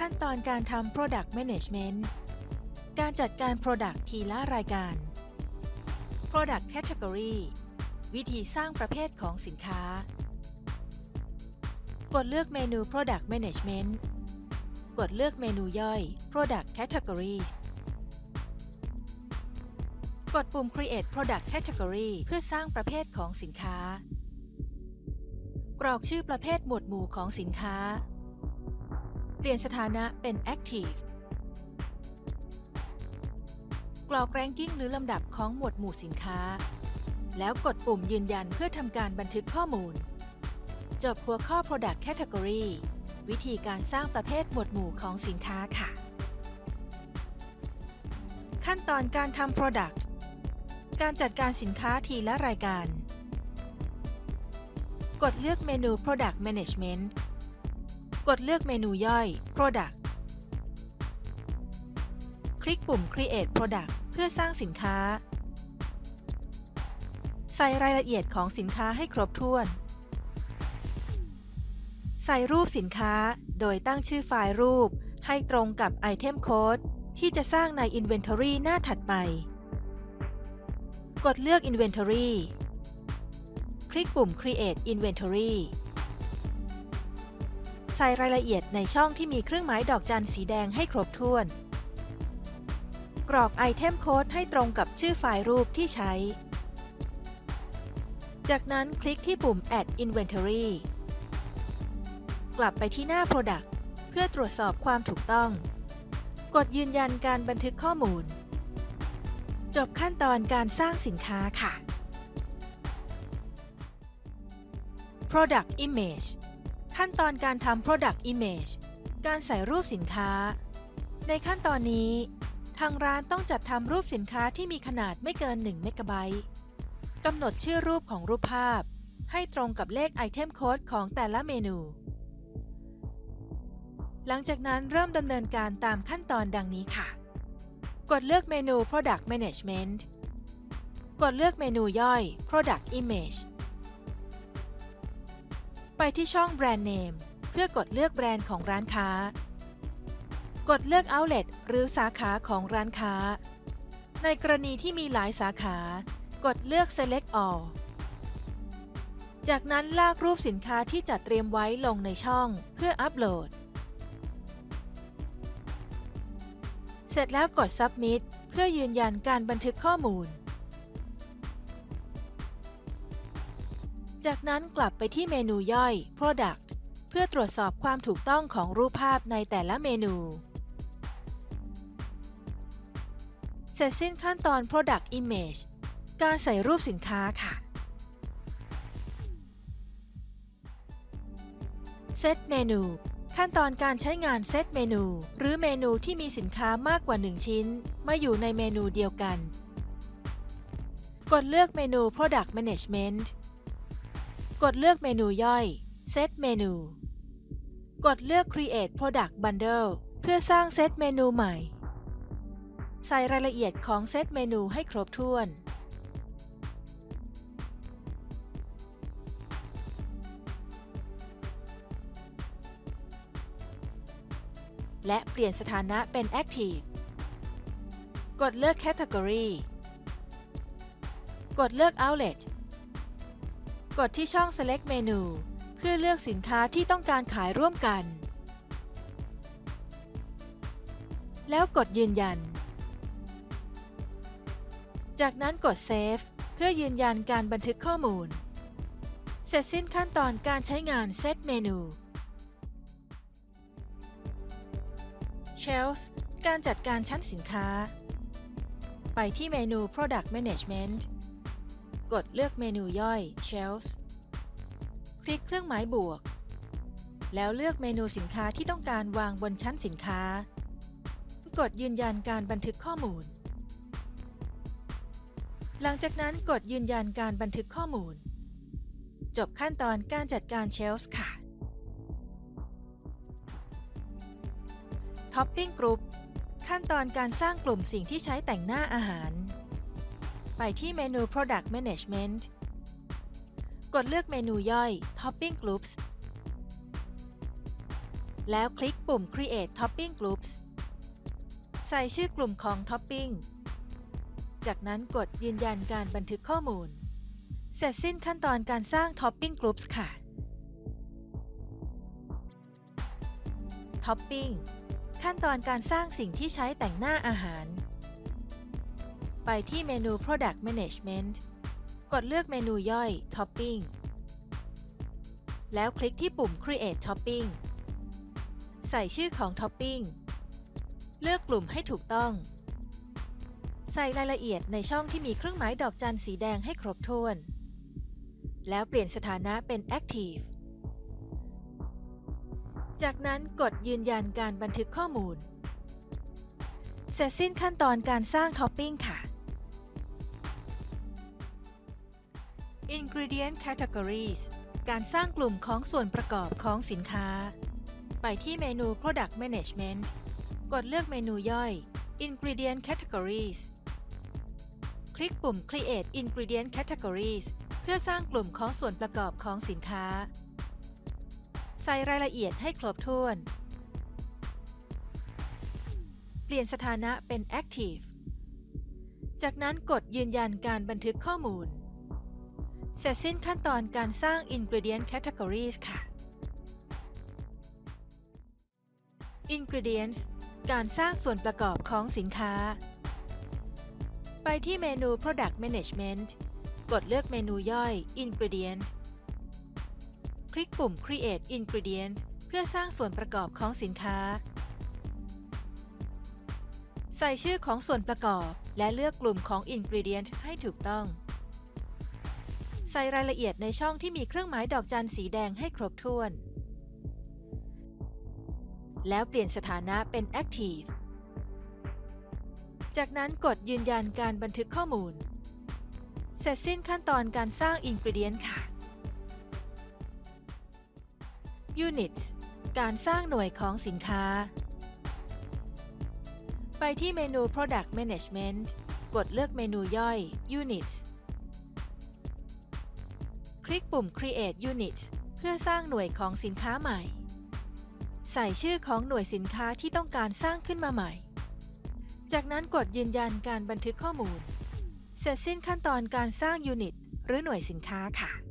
ขั้นตอนการทำ Product Management การจัดการ Product ทีละรายการ Product Category วิธีสร้างประเภทของสินค้า กดเลือกเมนู Product Management กดเลือกเมนูย่อย Product Category กดปุ่ม Create Product Category เพื่อสร้างประเภทของสินค้า กรอกชื่อประเภทหมวดหมู่ของสินค้า ปลี่ยนสถานะเป็น Active กรอก Ranking หรือลำดับของหมวดหมู่สินค้า แล้วกดปุ่มยืนยันเพื่อทำการบันทึกข้อมูล จบหัวข้อ Product Category วิธีการสร้างประเภทหมวดหมู่ของสินค้าค่ะ ขั้นตอนการทำ Product การจัดการสินค้าทีละรายการ กดเลือกเมนู Product Management กดเลือกเมนูย่อย Product คลิกปุ่ม Create Product เพื่อสร้างสินค้า ใส่รายละเอียดของสินค้าให้ครบถ้วน ใส่รูปสินค้าโดยตั้งชื่อไฟล์รูป ให้ตรงกับ Item Code ที่จะสร้างใน Inventory หน้าถัดไป กดเลือก Inventory คลิกปุ่ม Create Inventory ใส่รายละเอียดในช่องที่มีเครื่องหมายดอกจันสีแดงให้ครบถ้วน กรอก Item Code ให้ตรงกับชื่อไฟล์รูปที่ใช้ จากนั้นคลิกที่ปุ่ม Add Inventory กลับไปที่หน้า Product เพื่อตรวจสอบความถูกต้อง กดยืนยันการบันทึกข้อมูล จบขั้นตอนการสร้างสินค้าค่ะ Product Image ขั้นตอนการทำ Product Image การใส่รูปสินค้า ในขั้นตอนนี้ ทางร้านต้องจัดทำรูปสินค้าที่มีขนาดไม่เกิน1เมกะไบต์กำหนดชื่อรูปของรูปภาพ ให้ตรงกับเลข Item Code ของแต่ละเมนู หลังจากนั้นเริ่มดำเนินการตามขั้นตอนดังนี้ค่ะ กดเลือกเมนู Product Management กดเลือกเมนูย่อย Product Image ที่ช่อง Brand Name เพื่อกดเลือกแบรนด์ของร้านค้า กดเลือก Outlet หรือสาขาของร้านค้า ในกรณีที่มีหลายสาขา กดเลือก Select All จากนั้นลากรูปสินค้าที่จัดเตรียมไว้ลงในช่องเพื่ออัปโหลด เสร็จแล้วกด Submit เพื่อยืนยันการบันทึกข้อมูล จากนั้นกลับไปที่เมนูย่อย Product เพื่อตรวจสอบความถูกต้องของรูปภาพในแต่ละเมนู เสร็จสิ้นขั้นตอน Product Image การใส่รูปสินค้าค่ะ Set เมนูขั้นตอนการใช้งาน Set เมนู หรือเมนูที่มีสินค้ามากกว่า 1 ชิ้น มาอยู่ในเมนูเดียวกัน กดเลือกเมนู Product Management กดเลือกเมนูย่อย Set เมนู กดเลือก Create Product Bundle เพื่อสร้างเซตเมนูใหม่ ใส่รายละเอียดของเซตเมนูให้ครบถ้วน และเปลี่ยนสถานะเป็น Active กดเลือก Category กดเลือก Outlet กดที่ช่อง Select Menu เพื่อเลือกสินค้าที่ต้องการขายร่วมกัน แล้วกดยืนยัน จากนั้นกด Save เพื่อยืนยันการบันทึกข้อมูล เสร็จสิ้นขั้นตอนการใช้งาน Set เมนู Shelves การจัดการชั้นสินค้า ไปที่เมนู Product Management กดเลือกเมนูย่อย Shelves คลิกเครื่องหมายบวก แล้วเลือกเมนูสินค้าที่ต้องการวางบนชั้นสินค้า กดยืนยันการบันทึกข้อมูล หลังจากนั้นกดยืนยันการบันทึกข้อมูล จบขั้นตอนการจัดการ Shelves ค่ะ Topping Group ขั้นตอนการสร้างกลุ่มสิ่งที่ใช้แต่งหน้าอาหาร ไปที่เมนู Product Management กดเลือกเมนูย่อย Topping Groups แล้วคลิกปุ่ม Create Topping Groups ใส่ชื่อกลุ่มของ Topping จากนั้นกดยืนยันการบันทึกข้อมูล เสร็จสิ้นขั้นตอนการสร้าง Topping Groups ค่ะ Topping ขั้นตอนการสร้างสิ่งที่ใช้แต่งหน้าอาหาร ไปที่เมนู Product Management กดเลือกเมนูย่อย Topping แล้วคลิกที่ปุ่ม Create Topping ใส่ชื่อของ Topping เลือกกลุ่มให้ถูกต้อง ใส่รายละเอียดในช่องที่มีเครื่องหมายดอกจันสีแดงให้ครบถ้วน แล้วเปลี่ยนสถานะเป็น Active จากนั้นกดยืนยันการบันทึกข้อมูล เสร็จสิ้นขั้นตอนการสร้างท็อปปิ้งค่ะ Ingredient Categories การสร้างกลุ่มของส่วนประกอบของสินค้า ไปที่เมนู Product Management กดเลือกเมนูย่อย Ingredient Categories คลิกปุ่ม Create Ingredient Categories เพื่อสร้างกลุ่มของส่วนประกอบของสินค้า ใส่รายละเอียดให้ครบถ้วน เปลี่ยนสถานะเป็น Active จากนั้นกดยืนยันการบันทึกข้อมูล เสร็จสิ้นขั้นตอนการสร้าง Ingredient Categories ค่ะ Ingredients การสร้างส่วนประกอบของสินค้า ไปที่เมนู Product Management กดเลือกเมนูย่อย Ingredient คลิกปุ่ม Create Ingredient เพื่อสร้างส่วนประกอบของสินค้า ใส่ชื่อของส่วนประกอบและเลือกกลุ่มของ Ingredient ให้ถูกต้อง ใส่รายละเอียดในช่องที่มีเครื่องหมายดอกจันสีแดงให้ครบถ้วน แล้วเปลี่ยนสถานะเป็น Active จากนั้นกดยืนยันการบันทึกข้อมูล เสร็จสิ้นขั้นตอนการสร้าง Ingredient ค่ะ Units การสร้างหน่วยของสินค้า ไปที่เมนู Product Management กดเลือกเมนูย่อย Units ลิกปุ่ม Create Unit เพื่อสร้างหน่วยของสินค้าใหม่ ใส่ชื่อของหน่วยสินค้าที่ต้องการสร้างขึ้นมาใหม่ จากนั้นกดยืนยันการบันทึกข้อมูล เสร็จสิ้นขั้นตอนการสร้างยูนิตหรือหน่วยสินค้าค่ะ